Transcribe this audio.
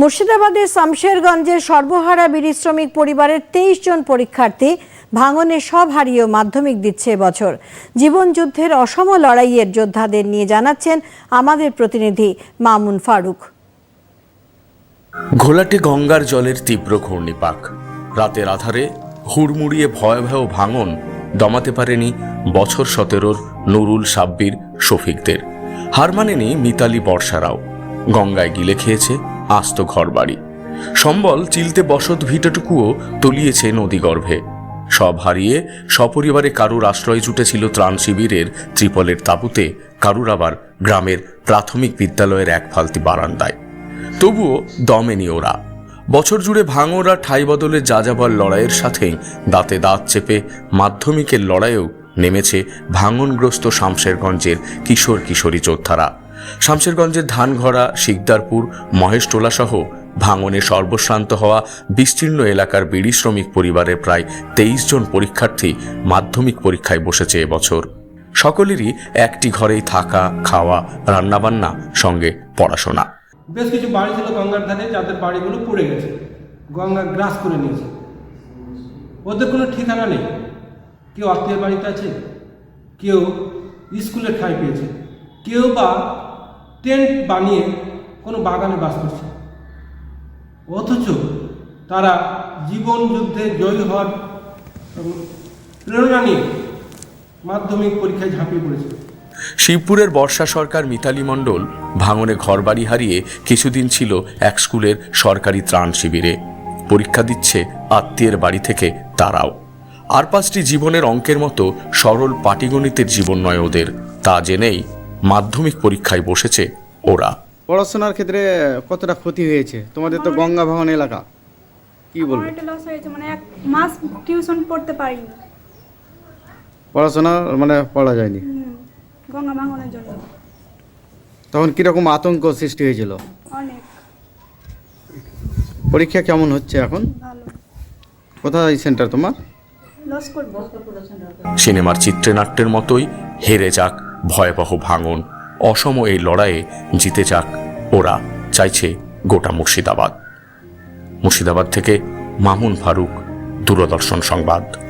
মুর্শিদাবাদের শামশেরগঞ্জের সর্বহারা বিড়ি শ্রমিক পরিবারের তেইশ জন পরীক্ষার্থী ভাঙনে সব হারিয়েও মাধ্যমিক দিচ্ছে এবছর। জীবনযুদ্ধের অসম লড়াইয়ের যোদ্ধাদের নিয়ে জানাচ্ছেন আমাদের প্রতিনিধি মামুন ফারুক। ঘোলাটে গঙ্গার জলের তীব্র ঘূর্ণিপাক। রাতের আধারে হুড়মুড়িয়ে ভয়াবহ ভাঙন দমাতে পারেনি বছর সতেরোর নুরুল সাব্বির শফিকদের। হার মানেনি মিতালি বর্ষারাও। গঙ্গায় গিলে খেয়েছে আস্ত ঘরবাড়ি। সম্বল চিলতে বসত ভিটাটুকুও তলিয়েছে নদীগর্ভে। সব হারিয়ে সপরিবারে কারুর আশ্রয় জুটেছিল ত্রাণ শিবিরের ত্রিপলের তাঁবুতে, কারুর আবার গ্রামের প্রাথমিক বিদ্যালয়ের এক ফালতি বারান্দায়। তবুও দমেনি ওরা। বছর জুড়ে ভাঙোরা ঠাই বদলের যাযাবর লড়াইয়ের সাথেই দাঁতে দাঁত চেপে মাধ্যমিকের লড়াইয়েও নেমেছে ভাঙনগ্রস্ত শামশেরগঞ্জের কিশোর কিশোরী যোদ্ধারা। শামশেরগঞ্জের ধানঘড়া, শিকদারপুর মহেশটোলা সহ ভাঙনে সর্বশ্রান্ত হওয়া বিস্তীর্ণ এলাকার বিড়ি শ্রমিক পরিবারের প্রায় তেইশ জন পরীক্ষার্থী মাধ্যমিক পরীক্ষায় বসেছে এবছর। সকলেরই একটি ঘরেই থাকা, খাওয়া, রান্নাবান্না, সঙ্গে পড়াশোনা। বেশ কিছু বাড়ি ছিল গঙ্গার ধারে, যাদের বাড়িগুলো পুড়ে গেছে। গঙ্গা গ্রাস করে নিয়েছে। ওদের কোনো ঠিকানা নেই। কেউ আত্মীয় বাড়িতে আছে, কেউ স্কুলে ঠাঁই পেয়েছে, কেউ বা টেন্ট বানিয়ে কোনো বাগানে বাস করছে। অথচ তারা জীবন যুদ্ধে জয়ী হওয়ার প্রেরণা নিয়ে মাধ্যমিক পরীক্ষায় ঝাঁপিয়ে পড়েছে। শিবপুরের বর্ষা সরকার মিতালি মণ্ডল ভাঙনে ঘরবাড়ি হারিয়ে কিছুদিন ছিল এক স্কুলের সরকারি ত্রাণ শিবিরে। পরীক্ষা দিচ্ছে আত্মীয়ের বাড়ি থেকে তারাও। আর পাঁচটি জীবনের অঙ্কের মতো সরল পাটিগণিতের জীবন নয় ওদের, তা জেনেই মাধ্যমিক পরীক্ষায় বসেছে ওরা। পড়াশোনার ক্ষেত্রে কতটা ক্ষতি হয়েছে? তোমাদের তো গঙ্গা ভাঙন এলাকা। কি বলবে? একটা লস হয়েছে মানে এক মাস টিউশন পড়তে পারিনি। পড়াশোনা মানে পড়া যায়নি? গঙ্গা ভাঙনের জন্য। তখন কীরকম আতঙ্ক সৃষ্টি হয়েছিল? অনেক। পরীক্ষা কেমন হচ্ছে এখন? ভালো। কোথায় সেন্টার তোমার? লস করব। সিনেমার চিত্রনাট্যের মতোই হেরে যাক। ভয়াবহ ভাঙন। অসম এই লড়াইয়ে জিতে যাক। ওরা চাইছে গোটা মুর্শিদাবাদ। মুর্শিদাবাদ থেকে মামুন ফারুক, দূরদর্শন সংবাদ।